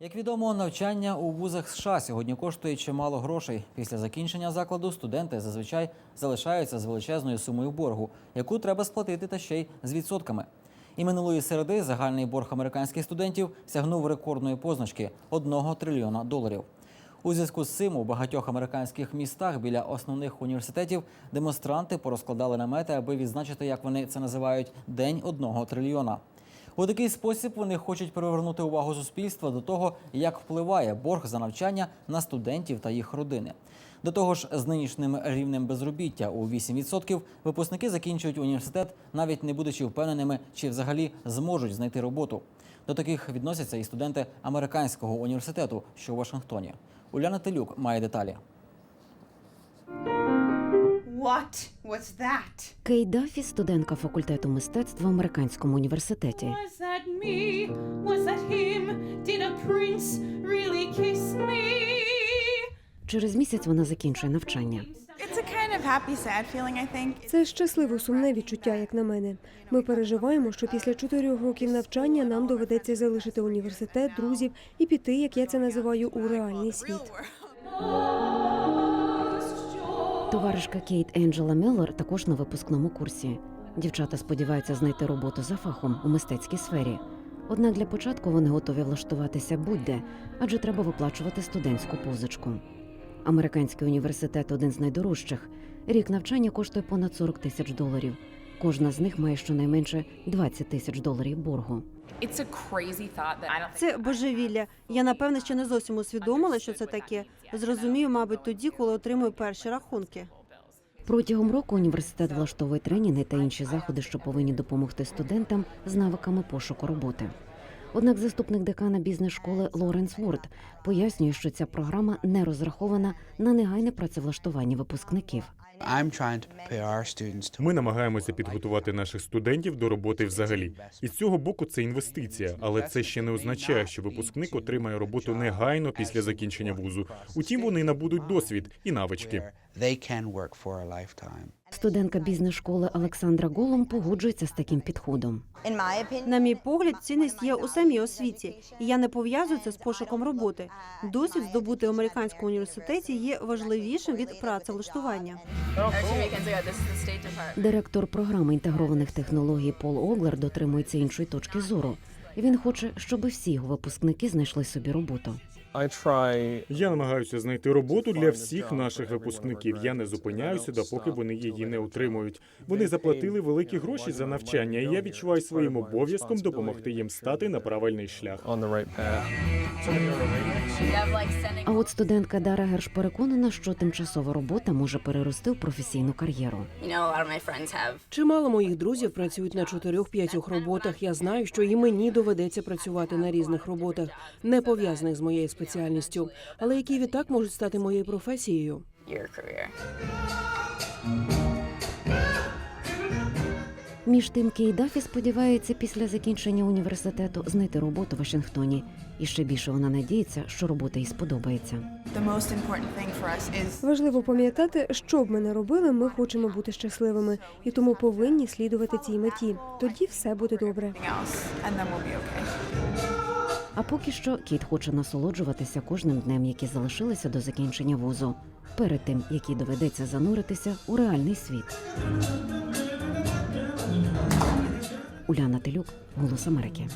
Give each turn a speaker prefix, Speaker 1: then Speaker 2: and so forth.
Speaker 1: Як відомо, навчання у вузах США сьогодні коштує чимало грошей. Після закінчення закладу студенти зазвичай залишаються з величезною сумою боргу, яку треба сплатити та ще й з відсотками. І минулої середи загальний борг американських студентів сягнув рекордної позначки 1 трильйона доларів. У зв'язку з цим у багатьох американських містах біля основних університетів демонстранти порозкладали намети, аби відзначити, як вони це називають, день одного трильйона. У такий спосіб вони хочуть привернути увагу суспільства до того, як впливає борг за навчання на студентів та їх родини. До того ж, з нинішнім рівнем безробіття у 8% випускники закінчують університет, навіть не будучи впевненими, чи взагалі зможуть знайти роботу. До таких відносяться і студенти американського університету, що у Вашингтоні. Уляна Телюк має деталі.
Speaker 2: What was that?
Speaker 3: Кей Даффі – студентка факультету мистецтв в американському університеті.
Speaker 4: Was that me? Was that him? Did a prince really kiss me?
Speaker 3: Через місяць вона закінчує навчання.
Speaker 2: It's a kind of happy, sad feeling, I think.
Speaker 5: Це щасливо сумне відчуття, як на мене. Ми переживаємо, що після чотирьох років навчання нам доведеться залишити університет, друзів і піти, як я це називаю, у реальний світ.
Speaker 3: Товаришка Кейт Енджела Міллер також на випускному курсі. Дівчата сподіваються знайти роботу за фахом у мистецькій сфері. Однак для початку вони готові влаштуватися будь-де, адже треба виплачувати студентську позичку. Американський університет один з найдорожчих. Рік навчання коштує понад 40 тисяч доларів. Кожна з них має щонайменше 20 тисяч доларів боргу.
Speaker 6: Це божевілля. Я напевне ще не зовсім усвідомила, що це таке. Зрозумію, мабуть, тоді, коли отримую перші рахунки.
Speaker 3: Протягом року університет влаштовує тренінги та інші заходи, що повинні допомогти студентам з навиками пошуку роботи. Однак заступник декана бізнес-школи Лоренс Ворд пояснює, що ця програма не розрахована на негайне працевлаштування випускників.
Speaker 7: Ми намагаємося підготувати наших студентів до роботи взагалі. І з цього боку це інвестиція, але це ще не означає, що випускник отримає роботу негайно після закінчення вузу. Утім, вони набудуть досвід і навички.
Speaker 3: Студентка бізнес-школи Олександра Голум погоджується з таким підходом.
Speaker 6: На мій погляд, цінність є у самій освіті, і я не пов'язую це з пошуком роботи. Досвід здобути в американському університеті є важливішим від працевлаштування.
Speaker 3: Директор програми інтегрованих технологій Пол Оглер дотримується іншої точки зору. Він хоче, щоб всі його випускники знайшли собі роботу.
Speaker 7: Я намагаюся знайти роботу для всіх наших випускників. Я не зупиняюся, допоки вони її не отримують. Вони заплатили великі гроші за навчання, і я відчуваю своїм обов'язком допомогти їм стати на правильний шлях.
Speaker 3: А от студентка Дара Герш переконана, що тимчасова робота може перерости в професійну кар'єру.
Speaker 8: Чимало моїх друзів працюють на чотирьох-п'ятьох роботах. Я знаю, що і мені доведеться працювати на різних роботах, не пов'язаних з моєю спеціальністю, але які відтак можуть стати моєю професією.
Speaker 3: Між тим, Кей Дафі сподівається після закінчення університету знайти роботу в Вашингтоні. І ще більше вона надіється, що робота їй сподобається.
Speaker 2: Is
Speaker 5: Важливо пам'ятати, що б ми не робили, ми хочемо бути щасливими, і тому повинні слідувати цій меті. Тоді все буде добре.
Speaker 3: А поки що Кіт хоче насолоджуватися кожним днем, які залишилися до закінчення вузу, перед тим, який доведеться зануритися у реальний світ. Уляна Телюк, Голос Америки.